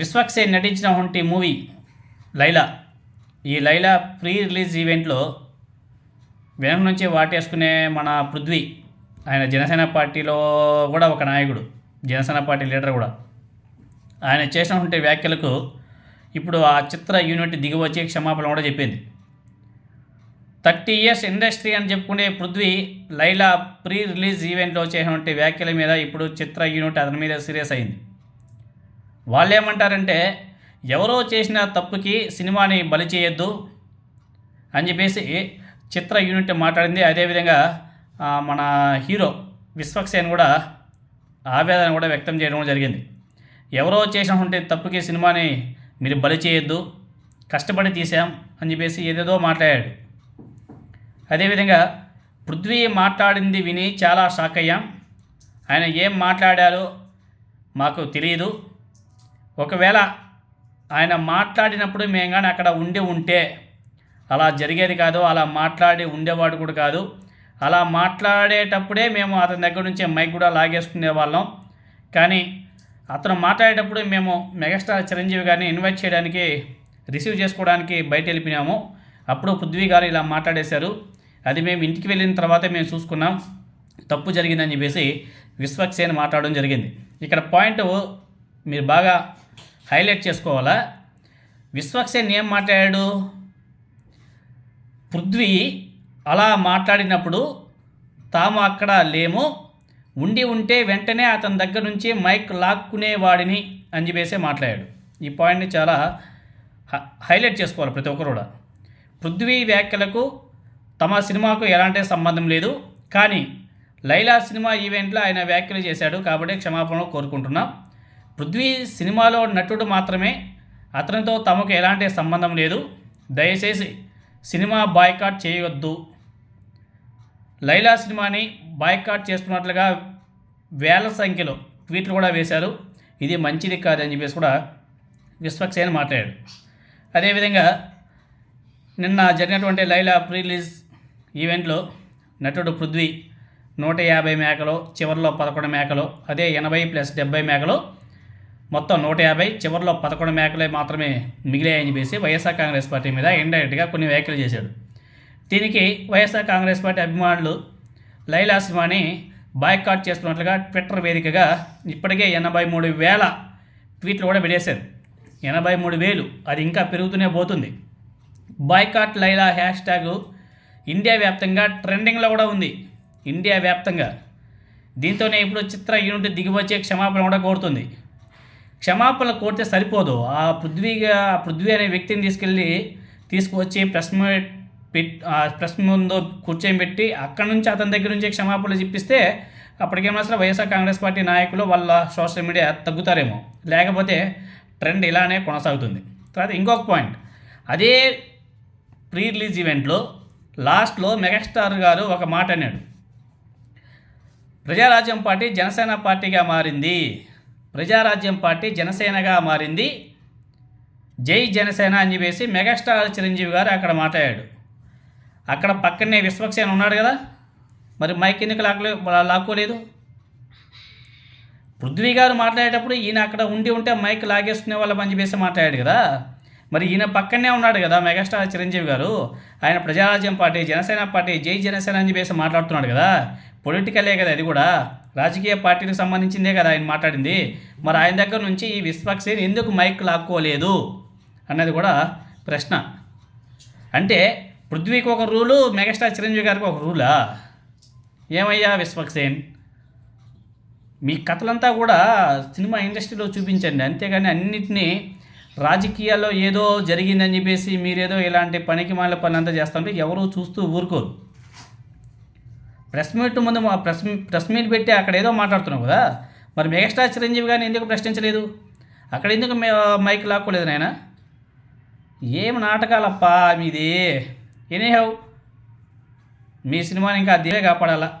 విశ్వక్సేన్ నటించినటువంటి మూవీ లైలా. ఈ Laila pre release ఈవెంట్లో వెనక నుంచి వాటేసుకునే మన పృథ్వీ ఆయన జనసేన పార్టీలో కూడా ఒక నాయకుడు జనసేన పార్టీ లీడర్ కూడా. ఆయన చేసినటువంటి వ్యాఖ్యలకు ఇప్పుడు ఆ చిత్ర యూనిట్ దిగి వచ్చి క్షమాపణ కూడా చెప్పింది. థర్టీ ఇయర్స్ ఇండస్ట్రీ అని చెప్పుకునే పృథ్వీ లైలా ప్రీ రిలీజ్ ఈవెంట్లో చేసినటువంటి వ్యాఖ్యల మీద ఇప్పుడు చిత్ర యూనిట్ అతని మీద సీరియస్ అయింది. వాళ్ళు ఏమంటారంటే ఎవరో చేసిన తప్పుకి సినిమాని బలి చేయొద్దు అని చెప్పేసి చిత్ర యూనిట్ మాట్లాడింది. అదేవిధంగా మన హీరో విశ్వక్సేన్ కూడా ఆవేదన కూడా వ్యక్తం చేయడం జరిగింది. ఎవరో చేసినటువంటి తప్పుకి సినిమాని మీరు బలి చేయొద్దు కష్టపడి తీసాం అని చెప్పేసి ఏదేదో మాట్లాడాడు. అదేవిధంగా పృథ్వీ మాట్లాడింది విని చాలా షాక్ అయ్యాం. ఆయన ఏం మాట్లాడారో మాకు తెలియదు ఒకవేళ ఆయన మాట్లాడినప్పుడు మేము కానీ అక్కడ ఉండి ఉంటే అలా జరిగేది కాదు అలా మాట్లాడి ఉండేవాడు కూడా కాదు. అలా మాట్లాడేటప్పుడే మేము అతని దగ్గర నుంచి మైక్ కూడా లాగేసుకునే వాళ్ళం. కానీ అతను మాట్లాడేటప్పుడు మేము మెగాస్టార్ చిరంజీవి గారిని ఇన్వైట్ చేయడానికి రిసీవ్ చేసుకోవడానికి బయట వెళ్ళిపోయినాము. అప్పుడు పృథ్వీ గారు ఇలా మాట్లాడేశారు. అది మేము ఇంటికి వెళ్ళిన తర్వాత మేము చూసుకున్నాం. తప్పు జరిగిందని చెప్పేసి విశ్వక్సేన్ మాట్లాడడం జరిగింది. ఇక్కడ పాయింట్ మీరు బాగా హైలైట్ చేసుకోవాలా? విశ్వక్సేన్ ఏం మాట్లాడాడు? పృథ్వీ అలా మాట్లాడినప్పుడు తాము అక్కడ లేము. ఉండి ఉంటే వెంటనే అతని దగ్గర నుంచి మైక్ లాక్కునేవాడిని అని చెప్పేసి మాట్లాడాడు. ఈ పాయింట్ని చాలా హైలైట్ చేసుకోవాలి ప్రతి ఒక్కరు కూడా. పృథ్వీ వ్యాఖ్యలకు తమ సినిమాకు ఎలాంటి సంబంధం లేదు. కానీ లైలా సినిమా ఈవెంట్లో ఆయన వ్యాఖ్యలు చేశాడు కాబట్టి క్షమాపణలు కోరుకుంటున్నాం. పృథ్వీ సినిమాలో నటుడు మాత్రమే అతనితో తమకు ఎలాంటి సంబంధం లేదు. దయచేసి సినిమా బాయ్కాట్ చేయవద్దు లైలా సినిమాని బాయ్కాట్ చేస్తున్నట్లుగా వేల సంఖ్యలో ట్వీట్లు కూడా వేశారు. ఇది మంచిది కాదని చెప్పేసి కూడా విశ్వక్సేన్ మాట్లాడాడు. అదేవిధంగా నిన్న జరిగినటువంటి లైలా ప్రీలీజ్ ఈవెంట్లో నటుడు పృథ్వీ నూట యాభై మేకలో చివరిలో పదకొండు మేకలో అదే ఎనభై ప్లస్ డెబ్బై మేకలో మొత్తం నూట యాభై. చివరిలో పదకొండు మేకలే మాత్రమే మిగిలాయని చెప్పేసి వైఎస్ఆర్ కాంగ్రెస్ పార్టీ మీద ఇండైరెక్ట్గా కొన్ని వ్యాఖ్యలు చేశాడు. దీనికి వైఎస్ఆర్ కాంగ్రెస్ పార్టీ అభిమానులు లైలా సినిమాని బాయ్కాట్ చేస్తున్నట్లుగా ట్విట్టర్ వేదికగా ఇప్పటికే ఎనభై మూడు వేల ట్వీట్లు కూడా పెట్టేశారు ఎనభై మూడు వేలు అది ఇంకా పెరుగుతూనే పోతుంది. Boycott Laila hashtag India వ్యాప్తంగా ట్రెండింగ్లో కూడా ఉంది. ఇండియా వ్యాప్తంగా. దీంతోనే ఇప్పుడు చిత్ర యూనిట్ దిగివచ్చే క్షమాపణ కూడా కోరుతుంది. క్షమాపణలు కోరితే సరిపోదు. ఆ పృథ్వీగా ఆ పృథ్వీ అనే వ్యక్తిని తీసుకెళ్ళి తీసుకువచ్చి ప్రెస్ మీట్ పెట్ ప్రెస్ ముందు కూర్చోబెట్టి అక్కడి నుంచి అతని దగ్గర నుంచి క్షమాపణలు చెప్పిస్తే అప్పటికేమో అసలు వైఎస్ఆర్ కాంగ్రెస్ పార్టీ నాయకులు వాళ్ళ సోషల్ మీడియా తగ్గుతారేమో. లేకపోతే ట్రెండ్ ఇలానే కొనసాగుతుంది. తర్వాత ఇంకొక పాయింట్. అదే ప్రీ రిలీజ్ ఈవెంట్లో లాస్ట్లో మెగాస్టార్ గారు ఒక మాట అన్నాడు. ప్రజారాజ్యం పార్టీ జనసేన పార్టీగా మారింది. ప్రజారాజ్యం పార్టీ జనసేనగా మారింది. జై జనసేన అని చెప్పేసి మెగాస్టార్ చిరంజీవి గారు అక్కడ మాట్లాడాడు. అక్కడ పక్కనే విశ్వక్సేన ఉన్నాడు కదా. మరి మైక్ ఎందుకు లాక్కలే లాక్కోలేదు? పృథ్వీ గారు మాట్లాడేటప్పుడు ఈయన అక్కడ ఉండి ఉంటే మైక్ లాగేసుకునే వాళ్ళం అని చెప్పేసి మాట్లాడాడు కదా. మరి ఈయన పక్కనే ఉన్నాడు కదా మెగాస్టార్ చిరంజీవి గారు. ఆయన ప్రజారాజ్యం పార్టీ జనసేన పార్టీ జై జనసేన అని చెప్పేసి మాట్లాడుతున్నాడు కదా. పొలిటికలే కదా అది కూడా. రాజకీయ పార్టీకి సంబంధించిందే కదా ఆయన మాట్లాడింది. మరి ఆయన దగ్గర నుంచి ఈ విశ్వక్సేన్ ఎందుకు మైక్ లాక్కోలేదు అన్నది కూడా ప్రశ్న. అంటే పృథ్వీకి ఒక రూలు మెగాస్టార్ చిరంజీవి గారికి ఒక రూలా? ఏమయ్యా విశ్వక్సేన్? మీ కథలంతా కూడా సినిమా ఇండస్ట్రీలో చూపించండి. అంతేగాని అన్నిటినీ రాజకీయాల్లో ఏదో జరిగిందని చెప్పేసి మీరేదో ఇలాంటి పనికి మాల పనులంతా చేస్తుంటే ఎవరు చూస్తూ ఊరుకోరు. ప్రెస్ మీట్ ముందు మా ప్రెస్ ప్రెస్ మీట్ పెట్టి అక్కడ ఏదో మాట్లాడుతున్నావు కదా? మరి మెగాస్టార్ చిరంజీవి గారిని ఎందుకు ప్రశ్నించలేదు? అక్కడ ఎందుకు మైక్ లాక్కోలేదు నాయన? ఏం నాటకాలప్పా మీది? ఎనీహౌ మీ సినిమాని ఇంకా అదే కాపాడాలా?